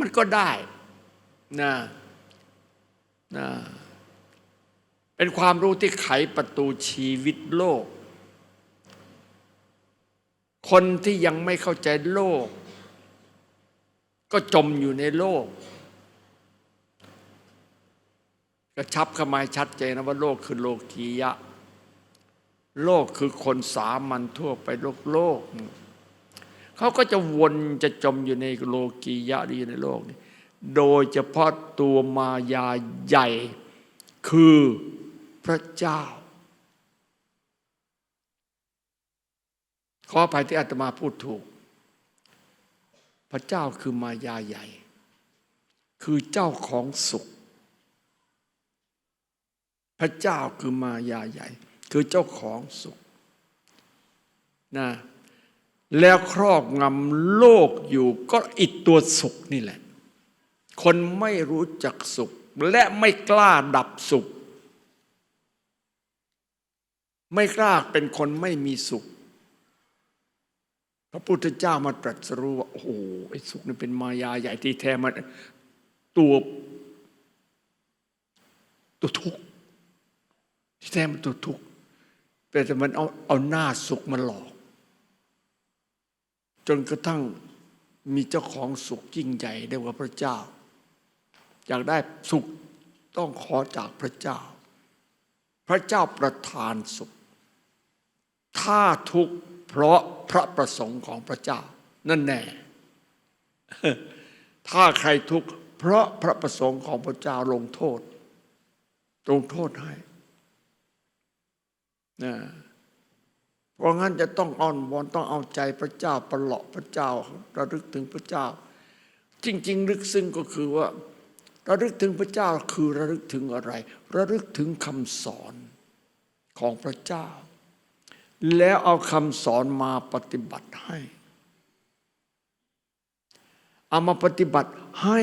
มันก็ได้นะนะเป็นความรู้ที่ไขประตูชีวิตโลก คนที่ยังไม่เข้าใจโลก ก็จมอยู่ในโลก กระชับขมายชัดเจนนะว่าโลกคือโลกียะ โลกคือคนสามัญทั่วไปโลกโลก เขาก็จะวนจะจมอยู่ในโลกียะออยู่ในโลกนี้โดยเฉพาะตัวมายาใหญ่ คือพระเจ้า ขออภัยที่อาตมาพูดถูก พระเจ้าคือมายาใหญ่ คือเจ้าของสุข พระเจ้าคือมายาใหญ่ คือเจ้าของสุขนะ แล้วครอบงำโลกอยู่ก็อิดตัวสุขนี่แหละ คนไม่รู้จักสุข และไม่กล้าดับสุข ไม่กล้าเป็นคนไม่มีสุข พระพุทธเจ้ามาตรัสรู้ว่าโอ้โหไอ้สุขนี่เป็นมายาใหญ่ที่แท้มันตัวตัวทุกข์ที่แท้มันตัวทุกข์แต่มันเอาเอาหน้าสุขมาหลอก จนกระทั่งมีเจ้าของสุขยิ่งใหญ่เรียว่าพระเจ้า อยากได้สุขต้องขอจากพระเจ้า พระเจ้าประทานสุข ถ้าทุกข์เพราะพระประสงค์ของพระเจ้า นั่นแน่ถ้าใครทุกข์เพราะพระประสงค์ของพระเจ้าลงโทษลงโทษให้นะ เพราะงั้นจะต้องอ้อนวอนต้องเอาใจพระเจ้าประหลาะพระเจ้าระลึกถึงพระเจ้า จริง ๆ ลึกซึ้งก็คือว่า ระลึกถึงพระเจ้าคือระลึกถึงอะไร ระลึกถึงคำสอนของพระเจ้า แล้วเอาคำสอนมาปฏิบัติให้ เอามาปฏิบัติให้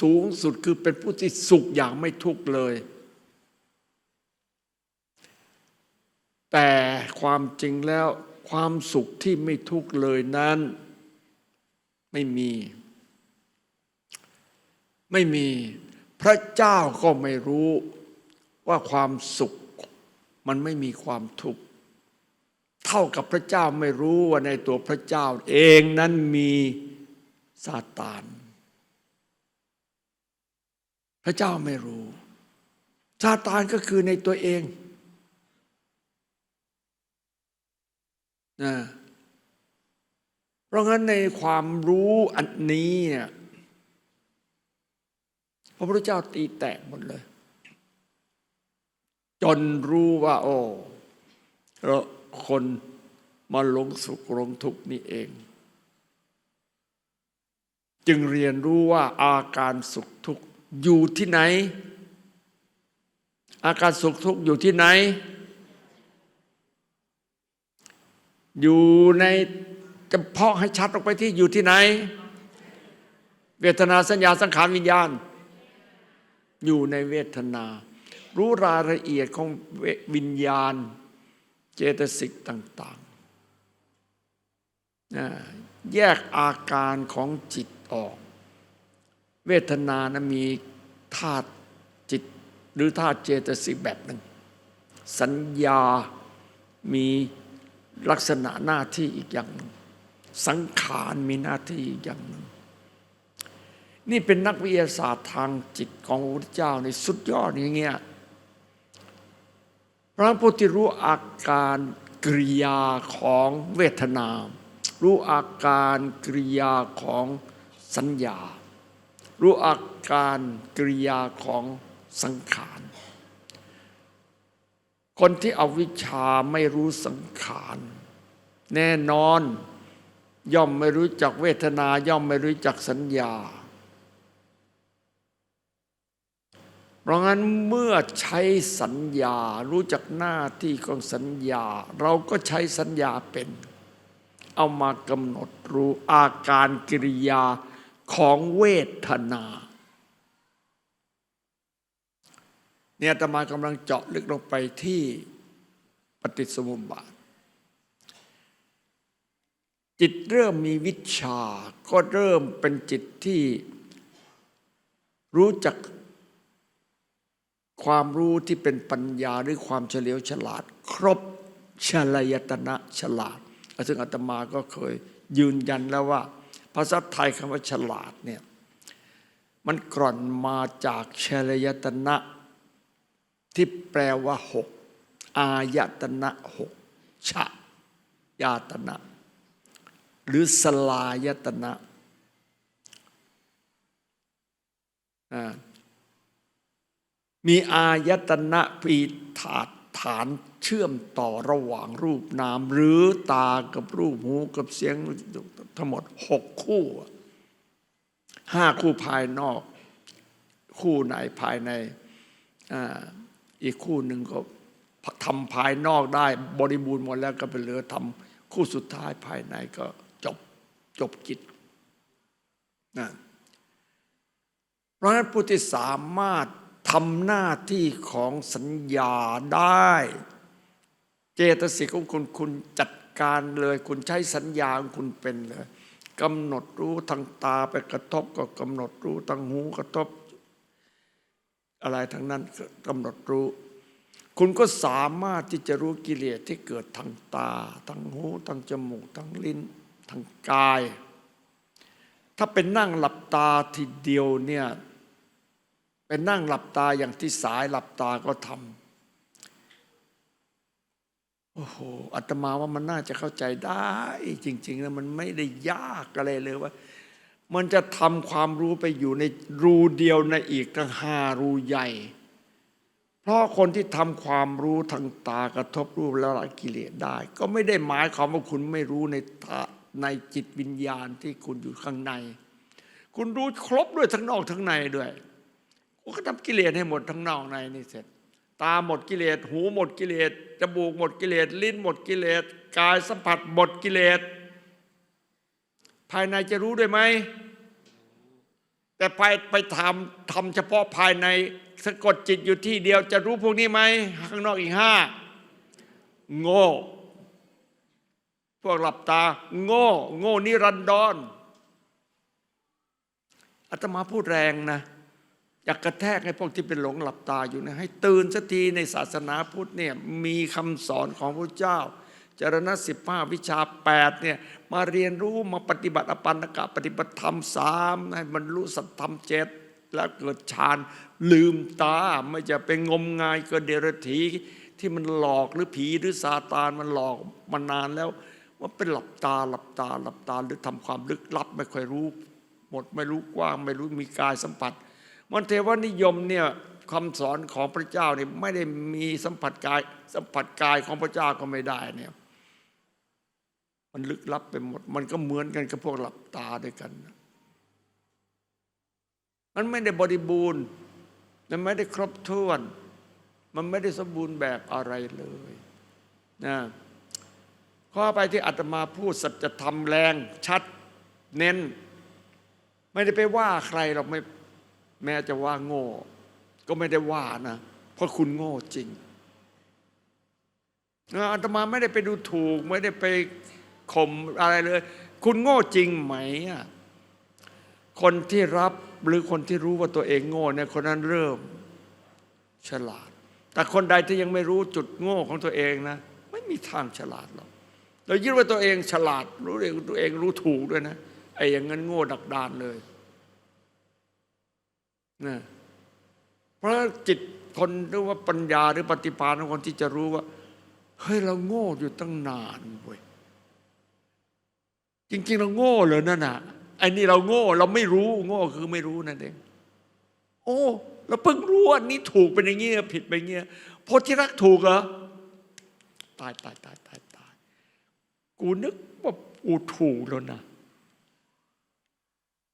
สูงสุดคือเป็นผู้ที่สุขอย่างไม่ทุกข์เลย แต่ความจริงแล้วความสุขที่ไม่ทุกข์เลยนั้น ไม่มี ไม่มีพระเจ้าก็ไม่รู้ว่าความสุขมันไม่มีความทุกข์เท่ากับพระเจ้าไม่รู้ว่าในตัวพระเจ้าเองนั้นมีซาตานพระเจ้าไม่รู้ซาตานก็คือในตัวเอง นะเพราะงั้นในความรู้อันนี้เนี่ยพระพุทธเจ้าตีแตกหมดเลย จนรู้ว่า โอ้เราคนมาหลงสุขหลงทุกข์นี่เอง จึงเรียนรู้ว่าอาการสุขทุกข์อยู่ที่ไหน อาการสุขทุกข์อยู่ที่ไหน อยู่ในจะเพาะให้ชัดออกไปที่อยู่ที่ไหน เวทนาสัญญาสังขารวิญญาณ อยู่ในเวทนา รู้รายละเอียดของวิญญาณ เจตสิกต่างๆ แยกอาการของจิตออก เวทนานะมีธาตุจิตหรือธาตุเจตสิกแบบหนึ่ง สัญญามี ลักษณะหน้าที่อีกอย่างหนึ่งสังขารมีหน้าที่อีกอย่างหนึ่งนี่เป็นนักวิทยาศาสตร์ทางจิตของพระพุทธเจ้าในสุดยอดอย่างเงี้ยพระพุทธรู้อาการกริยาของเวทนา รู้อาการกริยาของสัญญา รู้อาการกริยาของสังขาร คนที่เอาวิชาไม่รู้สังขาร แน่นอน ย่อมไม่รู้จักเวทนา ย่อมไม่รู้จักสัญญา เพราะงั้นเมื่อใช้สัญญารู้จักหน้าที่ของสัญญา เราก็ใช้สัญญาเป็น เอามากำหนดรู้อาการกิริยาของเวทนา เนี่ยอาตมากำลังเจาะลึกลงไปที่ปฏิสมุปบาท จิตเริ่มมีวิชา ก็เริ่มเป็นจิตที่รู้จักความรู้ที่เป็นปัญญาหรือความเฉลียวฉลาด ครบชลยตนะฉลาด ซึ่งอาตมาก็เคยยืนยันแล้วว่า ภาษาไทยคำว่าฉลาดเนี่ยมันกร่อนมาจากชลยตนะ ที่แปลว่าหกอายตนะหกชะยาตนะ หรือสลายตนะอ่ามีอายตนะปีถาดฐานเชื่อมต่อระหว่างรูปนาม หรือตากับรูปหูกับเสียงทั้งหมดหกคู่ห้าคู่ภายนอก คู่ไหนภายในอ่า อีกคู่หนึ่งก็ทำภายนอกได้ บริบูรณ์หมดแล้วก็ไปเหลือทำคู่สุดท้ายภายในก็จบจบกิจนะเพราะฉะนั้นผู้ที่สามารถทำหน้าที่ของสัญญาได้ เจตสิกของคุณคุณจัดการเลย คุณใช้สัญญาของคุณเป็นเลยกำหนดรู้ทางตาไปกระทบก็กำหนดรู้ทางหูกระทบ อะไรทั้งนั้นกำหนดรู้ คุณก็สามารถที่จะรู้กิเลสที่เกิดทางตาทางหูทางจมูกทางลิ้นทางกาย ถ้าเป็นนั่งหลับตาทีเดียวเนี่ยเป็นนั่งหลับตาอย่างที่สายหลับตาก็ทำโอ้โหอาตมาว่ามันน่าจะเข้าใจได้ จริง ๆ แล้วมันไม่ได้ยากอะไรเลยว่า มันจะทำความรู้ไปอยู่ในรูเดียวในอีกทั้งห้ารูใหญ่ เพราะคนที่ทำความรู้ทางตากระทบรูปแล้วละกิเลสได้ ก็ไม่ได้หมายความว่าคุณไม่รู้ในตาในจิตวิญญาณที่คุณอยู่ข้างใน คุณรู้ครบด้วยทั้งนอกทั้งในด้วยก็ทำกิเลสให้หมดทั้งนอกในนี่เสร็จ ตาหมดกิเลส หูหมดกิเลสจมูกหมดกิเลส ลิ้นหมดกิเลส กายสัมผัสหมดกิเลสายในจะรู้ด้วยไหม แต่ไปไปทำทำเฉพาะภายในสะกดจิตอยู่ที่เดียวจะรู้พวกนี้ไหมข้างนอกอีกห้าโง่พวกหลับตา โง่ โง่นิรันดรอาตมาพูดแรงนะอยากกระแทกให้พวกที่เป็นหลงหลับตาอยู่นี่ยให้ตื่นสักทีในศาสนาพุทธเนี่ยมีคำสอนของพระเจ้า จารณะสิบห้าวิชาแปดเนี่ยมาเรียนรู้มาปฏิบัติอปันกะปฏิบัติธรรมสามให้มันรู้สัตธรรมเจ็ดแล้วเกิดฌานลืมตาไม่จะเป็นงมงายเกิดเดรัจฉีที่มันหลอกหรือผีหรือซาตานมันหลอกมานานแล้วว่าเป็นหลับตาหลับตาหลับตาหรือทำความลึกลับไม่ค่อยรู้ หมดไม่รู้กว้างไม่รู้มีกายสัมผัส มันเทวนิยมเนี่ยคำสอนของพระเจ้าเนี่ยไม่ได้มีสัมผัสกายสัมผัสกายของพระเจ้าก็ไม่ได้เนี่ย มันลึกลับไปหมด มันก็เหมือนกันกับพวกหลับตาด้วยกัน มันไม่ได้บริบูรณ์ มันไม่ได้ครบถ้วน มันไม่ได้สมบูรณ์แบบอะไรเลยนะข้อไปที่อาตมาพูดสัจธรรมแรงชัดเน้น ไม่ได้ไปว่าใครหรอกไม่แม้จะว่าโง่ ก็ไม่ได้ว่านะ เพราะคุณโง่จริงอาตมาไม่ได้ไปดูถูก ไม่ได้ไป ข่มอะไรเลย คุณโง่จริงไหมอะคนที่รับหรือคนที่รู้ว่าตัวเองโง่เนี่ยคนนั้นเริ่มฉลาด แต่คนใดที่ยังไม่รู้จุดโง่ของตัวเองนะ ไม่มีทางฉลาดหรอกเรายึดว่าตัวเองฉลาด รู้เองตัวเองรู้ถูกด้วยนะไอ้อย่างนั้นโง่ดักดานเลยนะเพราะจิตคนหรือว่าปัญญาหรือปฏิภาณของคนที่จะรู้ว่าเฮ้ยเราโง่อยู่ตั้งนานเว้ย จริง ๆ เราโง่เลยนั่นน่ะไอ้นี่เราโง่เราไม่รู้โง่คือไม่รู้นั่นเองโอ้เราเพิ่งรู้ว่านี่ถูกเป็นอย่างเงี้ยผิดเป็นอย่างเงี้ยโพธิรักถูกเหรอตายตายตายตายตายกูนึกว่ากูถูกแล้วนะ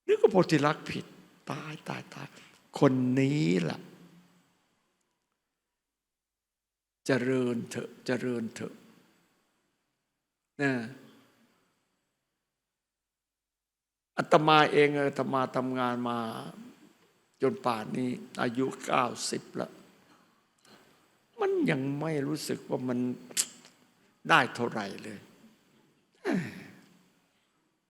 นึกว่าโพธิรักผิด ตายตายตายคนนี้ล่ะเจริญเถอะเจริญเถอะนะ อาตมาเองอาตมาทำงานมาจนป่านนี้ อายุเก้าสิบแล้ว มันยังไม่รู้สึกว่ามันได้เท่าไหร่เลย